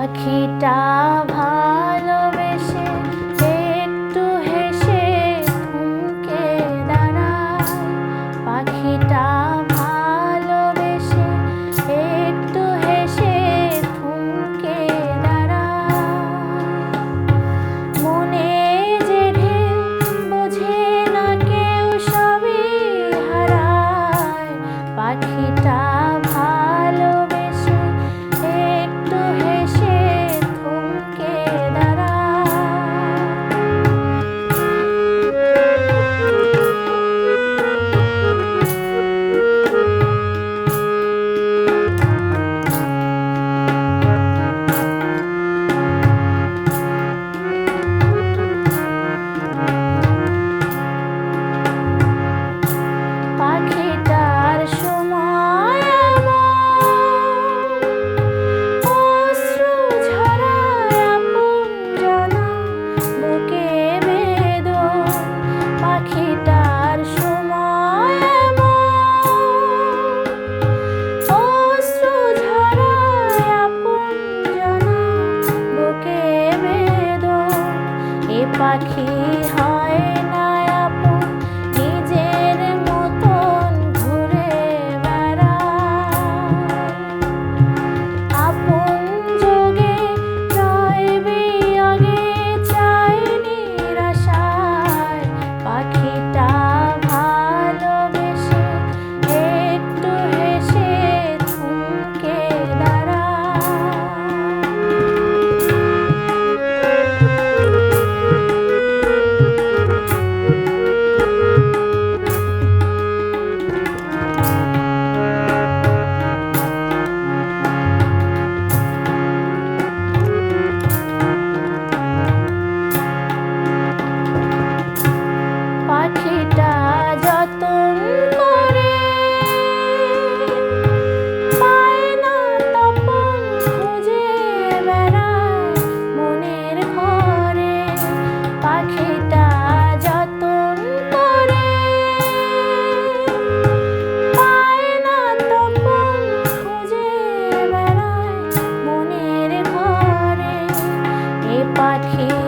পাখিটা ভালোবেসে i God, keep. রেখে